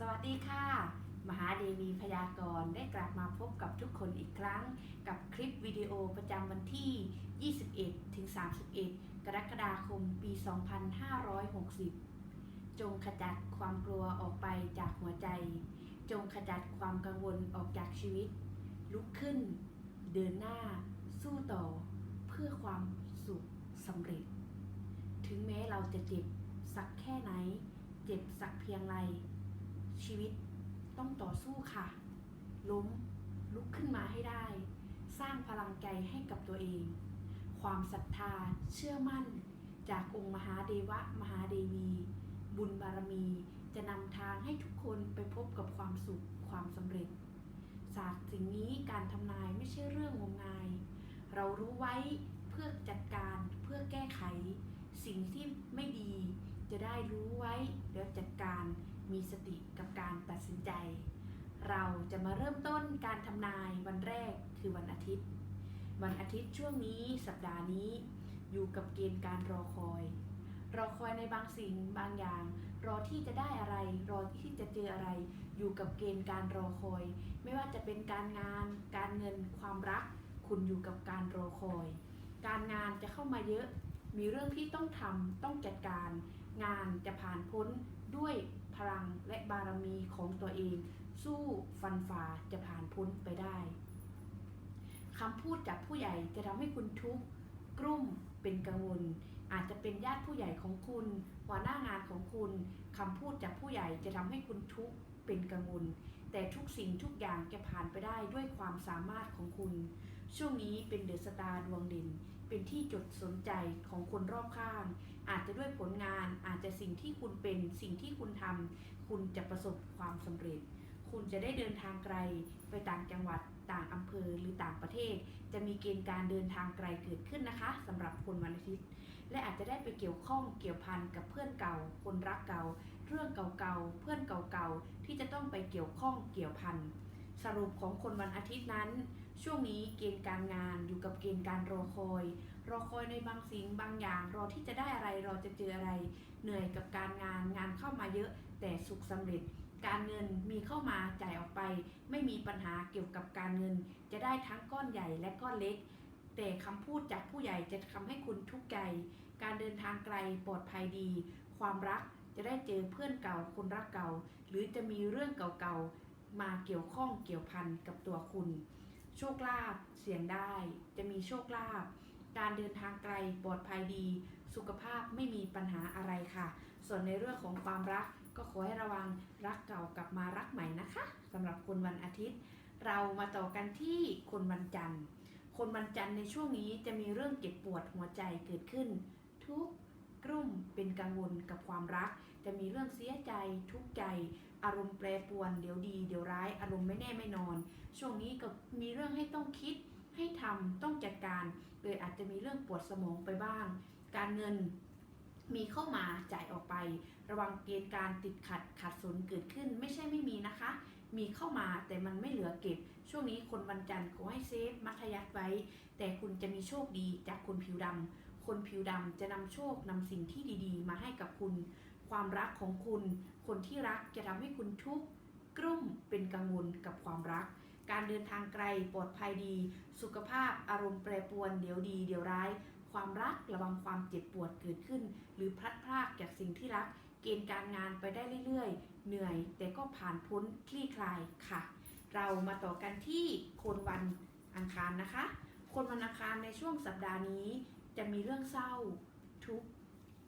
สวัสดีค่ะ มหาเดวีพยากรณ์ได้กลับมาพบกับทุกคนอีกครั้ง กับคลิปวิดีโอประจำวันที่ 21 ถึง 31 กรกฎาคม ปี 2560 จงขจัดความกลัวออกไปจากหัวใจ จงขจัดความกังวลออกจากชีวิต ลุกขึ้น เดินหน้า สู้ต่อ เพื่อความสุขสำเร็จ ถึงแม้เราจะเจ็บสักแค่ไหน เจ็บสักเพียงไร ชีวิตต้องต่อสู้ค่ะ ล้มลุกขึ้นมาให้ได้ สร้างพลังใจให้กับตัวเอง ความศรัทธาเชื่อมั่น จากองค์มหาเดวะมหาเดวี บุญบารมีจะนำทางให้ทุกคนไปพบกับความสุขความสำเร็จ ศาสตร์สิ่งนี้การทำนายไม่ใช่เรื่องงมงาย เรารู้ไว้เพื่อจัดการเพื่อแก้ไข สิ่งที่ไม่ดีจะได้รู้ไว้แล้วจัดการ มีสติกับการตัดสินใจ เราจะมาเริ่มต้นการทำนายวันแรกคือวันอาทิตย์ วันอาทิตย์ช่วงนี้สัปดาห์นี้ อยู่กับเกณฑ์การรอคอย รอคอยในบางสิ่งบางอย่าง รอที่จะได้อะไร รอที่จะเจออะไร อยู่กับเกณฑ์การรอคอย ไม่ว่าจะเป็นการงาน การเงินความรัก คุณอยู่กับการรอคอย การงานจะเข้ามาเยอะ มีเรื่องที่ต้องทำต้องจัดการ งานจะผ่านพ้นด้วย พลังและบารมีของตัวเอง สู้ฟันฝ่าจะผ่านพ้นไปได้คำพูดจากผู้ใหญ่จะทำให้คุณทุกข์กลุ่มเป็นกังวล อาจจะเป็นญาติผู้ใหญ่ของคุณ หัวหน้างานของคุณคำพูดจากผู้ใหญ่จะทำให้คุณทุกข์เป็นกังวล แต่ทุกสิ่งทุกอย่างจะผ่านไปได้ด้วยความสามารถของคุณ ช่วงนี้เป็นเดอะสตาร์ดวงเด่น เป็นที่จดสนใจของคนรอบข้าง อาจจะด้วยผลงานอาจจะสิ่งที่คุณเป็นสิ่งที่คุณทำคุณจะประสบความสำเร็จ คุณจะได้เดินทางไกลไปต่างจังหวัดต่างอำเภอหรือต่างประเทศ จะมีเกณฑ์การเดินทางไกลเกิดขึ้นนะคะสำหรับคนวันอาทิตย์ และอาจจะได้ไปเกี่ยวข้องเกี่ยวพันกับเพื่อนเก่า คนรักเก่า เรื่องเก่าๆเพื่อนเก่าๆที่จะต้องไปเกี่ยวข้องเกี่ยวพัน สรุปของคนวันอาทิตย์นั้น ช่วงนี้เกณฑ์การงานอยู่กับเกณฑ์การรอคอย รอคอยในบางสิ่งบางอย่างรอที่จะได้อะไรรอจะเจออะไร เหนื่อยกับการงานงานเข้ามาเยอะแต่สุขสำเร็จ การเงินมีเข้ามาจ่ายออกไป ไม่มีปัญหาเกี่ยวกับการเงิน จะได้ทั้งก้อนใหญ่และก้อนเล็ก แต่คำพูดจากผู้ใหญ่จะทำให้คุณทุกข์ใจ การเดินทางไกลปลอดภัยดี ความรักจะได้เจอเพื่อนเก่าคนรักเก่า หรือจะมีเรื่องเก่าๆ มาเกี่ยวข้องเกี่ยวพันกับตัวคุณ โชคลาภเสี่ยงได้ จะมีโชคลาภการเดินทางไกลปลอดภัยดี สุขภาพไม่มีปัญหาอะไรค่ะ ส่วนในเรื่องของความรักก็ขอให้ระวังรักเก่ากลับมารักใหม่นะคะสำหรับคนวันอาทิตย์ เรามาต่อกันที่คนวันจันทร์ คนวันจันทร์ในช่วงนี้จะมีเรื่องเจ็บปวดหัวใจเกิดขึ้น ทุกข์กลุ่มเป็นกังวลกับความรัก จะมีเรื่องเสียใจทุกใจ อารมณ์แปรปรวนเดี๋ยวดีเดี๋ยวร้ายอารมณ์ไม่แน่ไม่นอน ช่วงนี้ก็มีเรื่องให้ต้องคิดให้ทำต้องจัดการเลยอาจจะมีเรื่องปวดสมองไปบ้าง การเงินมีเข้ามาจ่ายออกไป ระวังเกณฑ์การติดขัดขัดสนเกิดขึ้นไม่ใช่ไม่มีนะคะ มีเข้ามาแต่มันไม่เหลือเก็บ ช่วงนี้คนวันจันทร์ขอให้เซฟมัธยัดไว้ แต่คุณจะมีโชคดีจากคนผิวดำคนผิวดำจะนำโชคนำสิ่งที่ดีๆ มาให้กับคุณ ความรักของคุณ คนที่รักจะทำให้คุณทุกข์กลุ่มเป็นกังวลกับความรัก การเดินทางไกลปลอดภัยดี สุขภาพอารมณ์แปรปรวนเดี๋ยวดีเดี๋ยวร้าย ความรักระวังความเจ็บปวดเกิดขึ้น หรือพลัดพรากจากสิ่งที่รัก เกณฑ์การงานไปได้เรื่อยๆ เหนื่อย แต่ก็ผ่านพ้นคลี่คลายค่ะ เรามาต่อกันที่คนวันอังคารนะคะ คนวันอังคารในช่วงสัปดาห์นี้ จะมีเรื่องเศร้า ทุกข์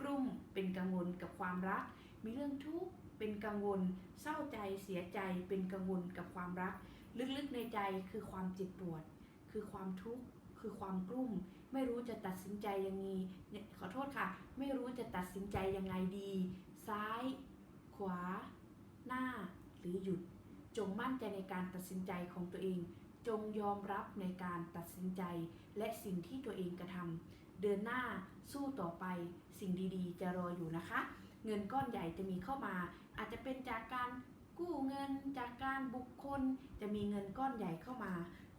กลุ่มเป็นกังวลกับความรัก มีเรื่องทุกข์ เป็นกังวล เศร้าใจเสียใจเป็นกังวลกับความรัก ลึกๆในใจคือความเจ็บปวด คือความทุกข์คือความกลุ้มไม่รู้จะตัดสินใจยังไงนี่ยขอโทษค่ะ ไม่รู้จะตัดสินใจยังไงดี ซ้าย ขวา หน้า หรือหยุด จงมั่นใจในการตัดสินใจของตัวเอง จงยอมรับในการตัดสินใจ และสิ่งที่ตัวเองกระทำเดินหน้าสู้ต่อไปสิ่งดีๆ จะรออยู่นะคะ เงินก้อนใหญ่จะมีเข้ามา อาจจะเป็นจากการกู้เงินจากการบุคคลจะมีเงินก้อนใหญ่เข้ามา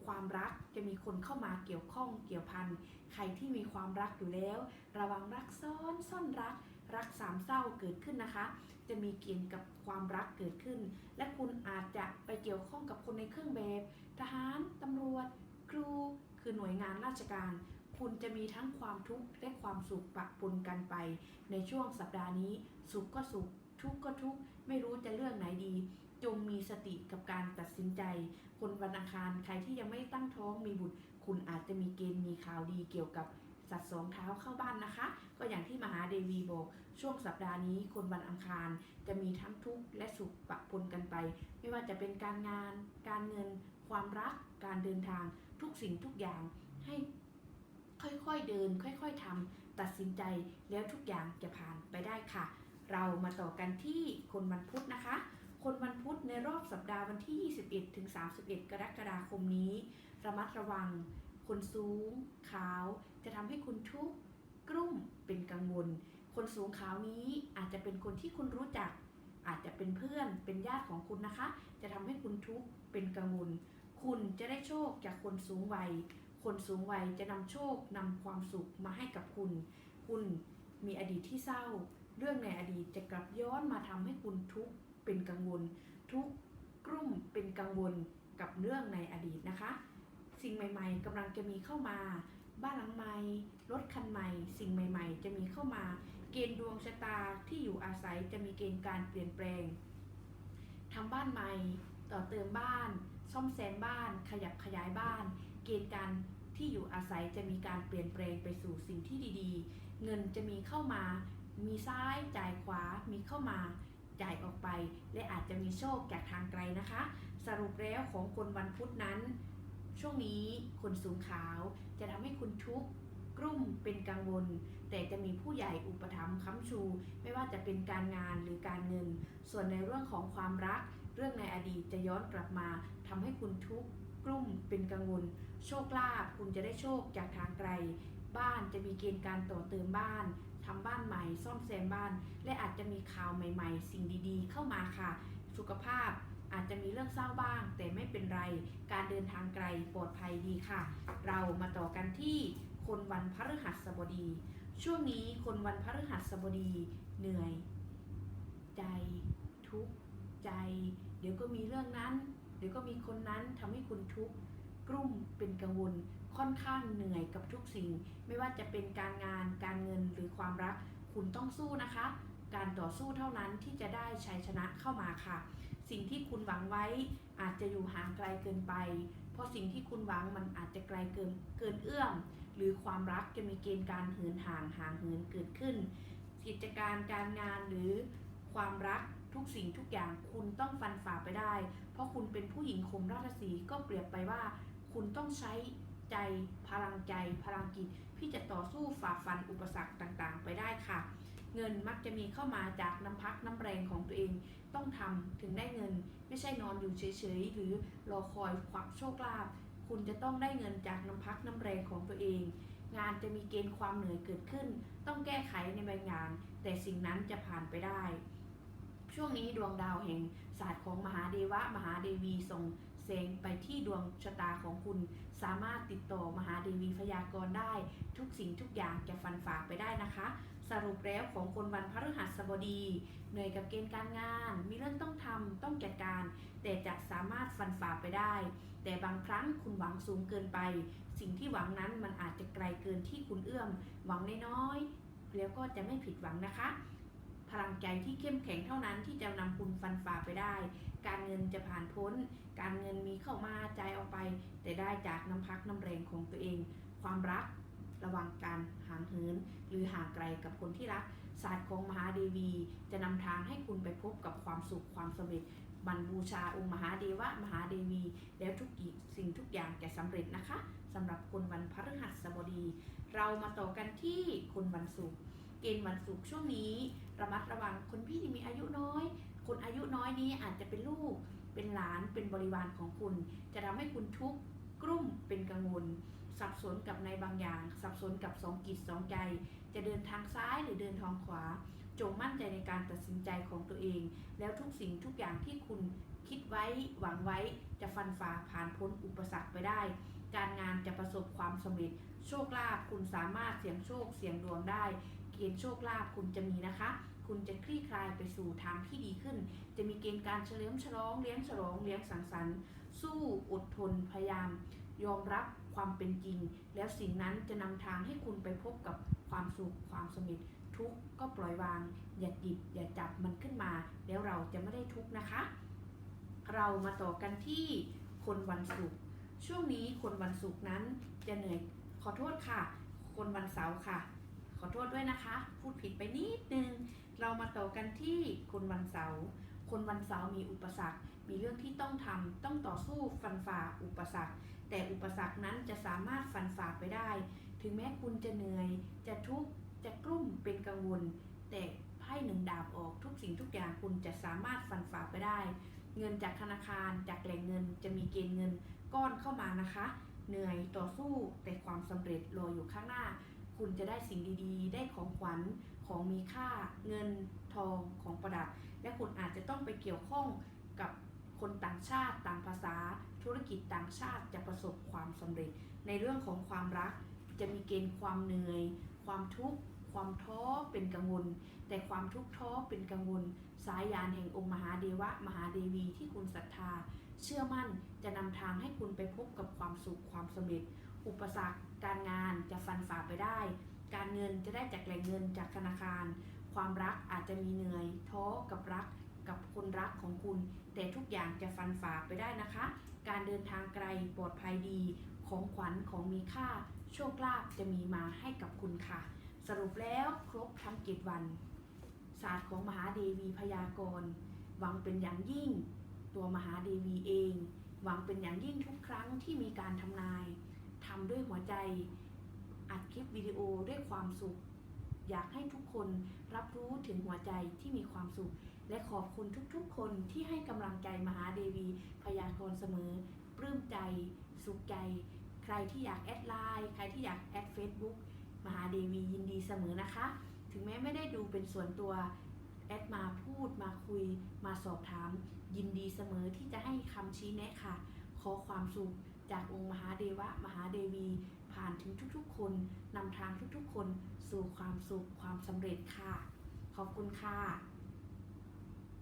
ความรักจะมีคนเข้ามาเกี่ยวข้องเกี่ยวพันใครที่มีความรักอยู่แล้ว ระวังรักซ้อนซ่อนรัก รักสามเศร้าเกิดขึ้นนะคะ จะมีเกณฑ์กับความรักเกิดขึ้น และคุณอาจจะไปเกี่ยวข้องกับคนในเครื่องแบบ ทหารตำรวจ ครู คือหน่วยงานราชการ คุณจะมีทั้งความทุกข์และความสุขปะปนกันไป ในช่วงสัปดาห์นี้ สุขก็สุข ทุกข์ก็ทุกข์ไม่รู้จะเลือกไหนดี จงมีสติกับการตัดสินใจ คนวันอังคารใครที่ยังไม่ตั้งท้องมีบุตร คุณอาจจะมีเกณฑ์มีข่าวดีเกี่ยวกับสัตว์สองเท้าเข้าบ้านนะคะ ก็อย่างที่มหาเดวีบอก ช่วงสัปดาห์นี้คนวันอังคารจะมีทั้งทุกข์และสุขปะปนกันไป ไม่ว่าจะเป็นการงาน การเงิน ความรัก การเดินทาง ทุกสิ่งทุกอย่างให้ ค่อยๆเดิน ค่อยๆทำตัดสินใจแล้วทุกอย่างจะผ่านไปได้ค่ะ เรามาต่อกันที่คนวันพุธนะคะ คนวันพุธในรอบสัปดาห์วันที่ 21ถึง31 กรกฎาคมนี้ ระมัดระวัง คนสูง ขาว จะทำให้คุณทุกข์กลุ้มเป็นกังวล คนสูงขาวนี้อาจจะเป็นคนที่คุณรู้จัก อาจจะเป็นเพื่อนเป็นญาติของคุณนะคะ จะทำให้คุณทุกข์เป็นกังวล คุณจะได้โชคจากคนสูงวัย คนสูงวัยจะนำโชคนำความสุขมาให้กับคุณ คุณมีอดีตที่เศร้า เรื่องในอดีตจะกลับย้อนมาทำให้คุณทุกข์เป็นกังวล ทุกข์กลุ้มเป็นกังวลกับเรื่องในอดีตนะคะ สิ่งใหม่ ๆกำลังจะมีเข้ามา บ้านหลังใหม่รถคันใหม่ สิ่งใหม่ ๆ จะมีเข้ามา เกณฑ์ดวงชะตาที่อยู่อาศัยจะมีเกณฑ์การเปลี่ยนแปลงทำบ้านใหม่ ต่อเติมบ้าน ซ่อมแซมบ้าน ขยับขยายบ้าน เกณฑ์การ ที่อยู่อาศัยจะมีการเปลี่ยนแปลงไปสู่สิ่งที่ดีๆ เงินจะมีเข้ามา มีซ้ายจ่ายขวา มีเข้ามา จ่ายออกไป และอาจจะมีโชคจากทางไกลนะคะ สรุปแล้วของคนวันพุธนั้น ช่วงนี้คนสูงขาวจะทำให้คุณทุกข์กลุ้มเป็นกังวล แต่จะมีผู้ใหญ่อุปถัมภ์ค้ำชู ไม่ว่าจะเป็นการงานหรือการเงิน ส่วนในเรื่องของความรัก เรื่องในอดีตจะย้อนกลับมาทำให้คุณทุกข์ กลุ้มเป็นกังวล โชคลาภคุณจะได้โชคจากทางไกล บ้านจะมีเกณฑ์การต่อเติมบ้านทำบ้านใหม่ ซ่อมแซมบ้าน และอาจจะมีข่าวใหม่ ๆ สิ่งดีๆ เข้ามาค่ะ สุขภาพอาจจะมีเรื่องเศร้าบ้าง แต่ไม่เป็นไร การเดินทางไกลปลอดภัยดีค่ะ เรามาต่อกันที่คนวันพฤหัสบดี ช่วงนี้คนวันพฤหัสบดี เหนื่อย ใจทุกข์ใจ เดี๋ยวก็มีเรื่องนั้น เดี๋ยวก็มีคนนั้นทำให้คุณทุกข์กลุ้มเป็นกังวลค่อนข้างเหนื่อยกับทุกสิ่ง ไม่ว่าจะเป็นการงานการเงินหรือความรัก คุณต้องสู้นะคะ การต่อสู้เท่านั้นที่จะได้ชัยชนะเข้ามาค่ะ สิ่งที่คุณหวังไว้อาจจะอยู่ห่างไกลเกินไป เพราะสิ่งที่คุณหวังมันอาจจะไกลเกินเกินเอื้อม หรือความรักจะมีเกณฑ์การเหินห่างห่างเหินเกิดขึ้น กิจการการงานหรือความรักทุกสิ่งทุกอย่างคุณต้องฟันฝ่าไปได้ เพราะคุณเป็นผู้หญิงคมราชสีก็เปรียบไปว่า คุณต้องใช้ใจพลังใจ พลังจิตที่จะต่อสู้ฝ่าฟันอุปสรรคต่างๆ ไปได้ค่ะ เงินมักจะมีเข้ามาจากน้ำพักน้ำแรงของตัวเองต้องทำถึงได้เงิน ไม่ใช่นอนอยู่เฉยๆ หรือรอคอยความโชคลาภคุณจะต้องได้เงินจากน้ำพักน้ำแรงของตัวเอง งานจะมีเกณฑ์ความเหนื่อยเกิดขึ้น ต้องแก้ไขในบางางแต่สิ่งนั้นจะผ่านไปได้ ช่วงนี้ดวงดาวแห่งศาสตร์ของมหาเดวะ มหาเดวีส่งแสงไปที่ดวงชะตาของคุณ สามารถติดต่อมหาเดวีพยากรณ์ได้ ทุกสิ่งทุกอย่างจะฟันฝ่าไปได้นะคะ สรุปแล้วของคนวันพฤหัสบดี เหนื่อยกับเกณฑ์การงาน มีเรื่องต้องทำต้องจัดการ แต่จะสามารถฟันฝ่าไปได้ แต่บางครั้งคุณหวังสูงเกินไป สิ่งที่หวังนั้นมันอาจจะไกลเกินที่คุณเอื้อม หวังน้อยๆแล้วก็จะไม่ผิดหวังนะคะ ลังใจที่เข้มแข็งเท่านั้นที่จะนำคุณฟันฝ่าไปได้ การเงินจะผ่านพ้น การเงินมีเข้ามาใจออกไป แต่ได้จากน้ำพักน้ำแรงของตัวเอง ความรักระวังการห่างเหิน หรือห่างไกลกับคนที่รัก ศาสตร์ของมหาเดวี จะนำทางให้คุณไปพบกับความสุขความสำเร็จบรรบูชาองค์มหาเดวะมหาเดวี แล้วทุกสิ่งทุกอย่างจะสำเร็จนะคะสำหรับคนวันพฤหัสบดี เรามาต่อกันที่คนวันศุกร์เกณฑ์วันศุกร์ช่วงนี้ ระมัดระวังคนพี่ที่มีอายุน้อย คนอายุน้อยนี้อาจจะเป็นลูก เป็นหลาน เป็นบริวารของคุณ จะทำให้คุณทุกข์กลุ้มเป็นกังวล สับสนกับในบางอย่าง สับสนกับสองจิตสองใจ จะเดินทางซ้ายหรือเดินทางขวา จงมั่นใจในการตัดสินใจของตัวเอง แล้วทุกสิ่งทุกอย่างที่คุณคิดไว้หวังไว้จะฟันฝ่าผ่านพ้นอุปสรรคไปได้ การงานจะประสบความสำเร็จ โชคลาภคุณสามารถเสี่ยงโชคเสี่ยงดวงได้ เกณฑ์โชคลาภคุณจะมีนะคะ คุณจะคลี่คลายไปสู่ทางที่ดีขึ้น จะมีเกณฑ์การเฉลิมฉลองเลี้ยงฉลองเลี้ยงสังสรรค์ สู้อดทนพยายาม ยอมรับความเป็นจริง แล้วสิ่งนั้นจะนำทางให้คุณไปพบกับความสุขความสำเร็จทุกข์ก็ปล่อยวาง อย่าหยิบอย่าจับมันขึ้นมา แล้วเราจะไม่ได้ทุกข์นะคะ เรามาต่อกันที่คนวันศุกร์ช่วงนี้คนวันศุกร์นั้นจะเหนื่อยขอโทษค่ะ คนวันเสาร์ค่ะ อโทษด้วยนะคะ พูดผิดไปนิดนึง เรามาต่อกันที่คนวันเสาร์คนวันเสาร์มีอุปสรรค มีเรื่องที่ต้องทำต้องต่อสู้ฟันฝ่าอุปสรรค แต่อุปสรรคนั้นจะสามารถฟันฝ่าไปได้ ถึงแม้คุณจะเหนื่อย จะทุกข์ จะกลุ้ม เป็นกังวล แต่ไพ่หนึ่งดาบออกทุกสิ่งทุกอย่างคุณจะสามารถฟันฝ่าไปได้ เงินจากธนาคารจากแหล่งเงินจะมีเกณฑ์เงินก้อนเข้ามานะคะ เหนื่อยต่อสู้แต่ความสำเร็จรออยู่ข้างหน้า คุณจะได้สิ่งดีๆ ได้ของขวัญของมีค่าเงินทองของประดับ และคุณอาจจะต้องไปเกี่ยวข้องกับคนต่างชาติต่างภาษา ธุรกิจต่างชาติจะประสบความสำเร็จ ในเรื่องของความรักจะมีเกณฑ์ความเหนื่อย ความทุกข์ความท้อเป็นกังวล แต่ความทุกข์ท้อเป็นกังวล สายยานแห่งองค์มหาเดวะ มหาเดวีที่คุณศรัทธา เชื่อมั่นจะนำทางให้คุณไปพบกับความสุขความสำเร็จ อุปสรรค การงานจะฟันฝ่าไปได้ การเงินจะได้จากแหล่งเงินจากธนาคาร ความรักอาจจะมีเหนื่อยท้อกับรักกับคนรักของคุณ แต่ทุกอย่างจะฟันฝ่าไปได้นะคะ การเดินทางไกลปลอดภัยดี ของขวัญของมีค่า โชคลาภจะมีมาให้กับคุณค่ะ สรุปแล้วครบทั้งเจ็ดวัน ศาสตร์ของมหาเดวีพยากรณ์หวังเป็นอย่างยิ่ง ตัวมหาเดวีเอง หวังเป็นอย่างยิ่งทุกครั้งที่มีการทำนาย ทำด้วยหัวใจ อัดคลิปวิดีโอด้วยความสุข อยากให้ทุกคนรับรู้ถึงหัวใจที่มีความสุข และขอบคุณทุกๆ คนที่ให้กำลังใจมหาเดวีพยากรณ์เสมอ ปลื้มใจ สุขใจ ใครที่อยากแอดไลน์ใครที่อยากแอดเฟซบุ๊กมหาเดวียินดีเสมอนะคะ ถึงแม้ไม่ได้ดูเป็นส่วนตัวแอดมาพูดมาคุยมาสอบถาม ยินดีเสมอที่จะให้คำชี้แนะค่ะ ขอความสุข จากองค์มหาเดวะมหาเดวี ผ่านถึงทุกๆ คนนำทางทุกๆ คนสู่ความสุขความสำเร็จค่ะ ขอบคุณค่ะ